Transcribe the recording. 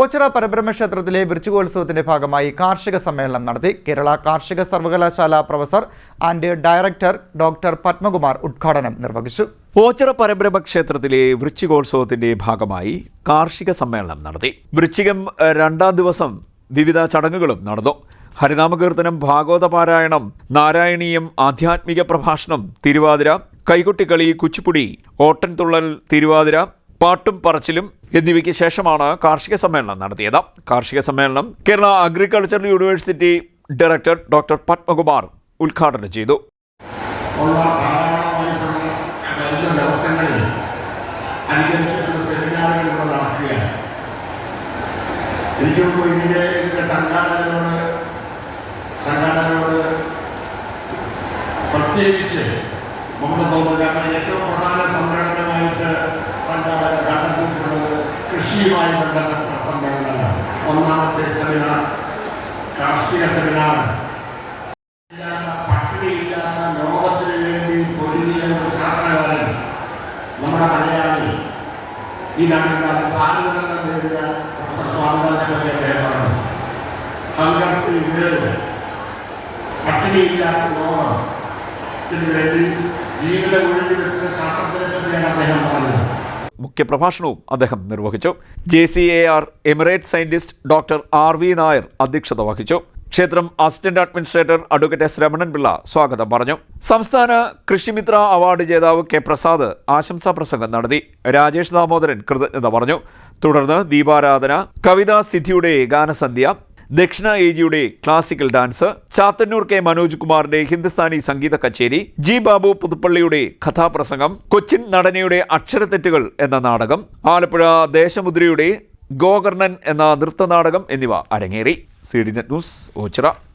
ഓച്ചിറ പരബ്രഹ്മ ക്ഷേത്രത്തിലെ വൃശ്ചികോത്സവത്തിന്റെ ഭാഗമായി കാർഷിക സമ്മേളനം നടത്തി കേരള കാർഷിക സർവകലാശാല professor and director doctor Padmakumar ഉദ്ഘാടനം നിർവഹിച്ചു. ഓച്ചിറ പരബ്രഹ്മ ക്ഷേത്രത്തിലെ വൃശ്ചികോത്സവത്തിന്റെ ഭാഗമായി കാർഷിക സമ്മേളനം നടത്തി. വൃശ്ചികം രണ്ടാം ദിവസം വിവിധ ചടങ്ങുകളും നടന്നു. ഹരിനാമകീർത്തനം ഭാഗവത പാരായണം നാരായണീയം ആധ്യാത്മിക പ്രഭാഷണം തിരുവാതിര കൈകൊട്ടിക്കളി കുച്ചിപ്പുടി ഓട്ടൻതുള്ളൽ തിരുവാതിര പാട്ടും പറച്ചിലും എന്നിവയ്ക്ക് ശേഷമാണ് കാർഷിക സമ്മേളനം നടത്തിയത്. കാർഷിക സമ്മേളനം Kerala agricultural university director doctor Padmakumar ഉദ്ഘാടനം ചെയ്തു. പ്രത്യേകിച്ച് നമ്മുടെ ഏറ്റവും കൃഷിയുമായി ബന്ധപ്പെട്ട സമ്മേളനങ്ങളാണ് ഒന്നാമത്തെ സെമിനാർ കാർഷിക സെമിനാർ ഇല്ലാത്ത പട്ടിണിയില്ലാത്ത ലോകത്തിന് വേണ്ടി പൊരുതിയ ഒരു ശാസ്ത്രകാരൻ നമ്മുടെ മലയാളി ഈ നാട്ടിൽ ഭാരതമെന്ന നേരിയ ഡോക്ടർ സ്വാമിനാഥന്റെ അദ്ദേഹമാണ് സംഘത്തിൽ വീട് പട്ടിണിയില്ലാത്ത ലോകത്തിന് വേണ്ടി ജീവിതം ഒഴിഞ്ഞു വെച്ച ശാസ്ത്രത്തിനെ പറ്റിയാണ് അദ്ദേഹം പറഞ്ഞത് മുഖ്യപ്രഭാഷണവും അദ്ദേഹം നിർവഹിച്ചു. J C A R emeritus scientist doctor R V Nair അധ്യക്ഷത വഹിച്ചു. ക്ഷേത്രം assistant administrator advocate S Ramanan Pillai സ്വാഗതം പറഞ്ഞു. സംസ്ഥാന കൃഷിമിത്ര അവാർഡ് ജേതാവ് കെ പ്രസാദ് ആശംസാ പ്രസംഗം നടത്തി. രാജേഷ് ദാമോദരൻ കൃതജ്ഞത പറഞ്ഞു. തുടർന്ന് ദീപാരാധന കവിതാ സിദ്ധിയുടെ ഗാനസന്ധ്യ Dakshina ഏജിയുടെ classical dance Chathannoor K Manoj കുമാറിന്റെ ഹിന്ദുസ്ഥാനി സംഗീത കച്ചേരി ജി ബാബു പുതുപ്പള്ളിയുടെ കഥാപ്രസംഗം കൊച്ചിൻ നടനയുടെ അക്ഷരത്തെറ്റുകൾ എന്ന നാടകം ആലപ്പുഴ ദേശമുദ്രയുടെ ഗോകർണൻ എന്ന നൃത്തനാടകം എന്നിവ അരങ്ങേറി. C D news Ochira.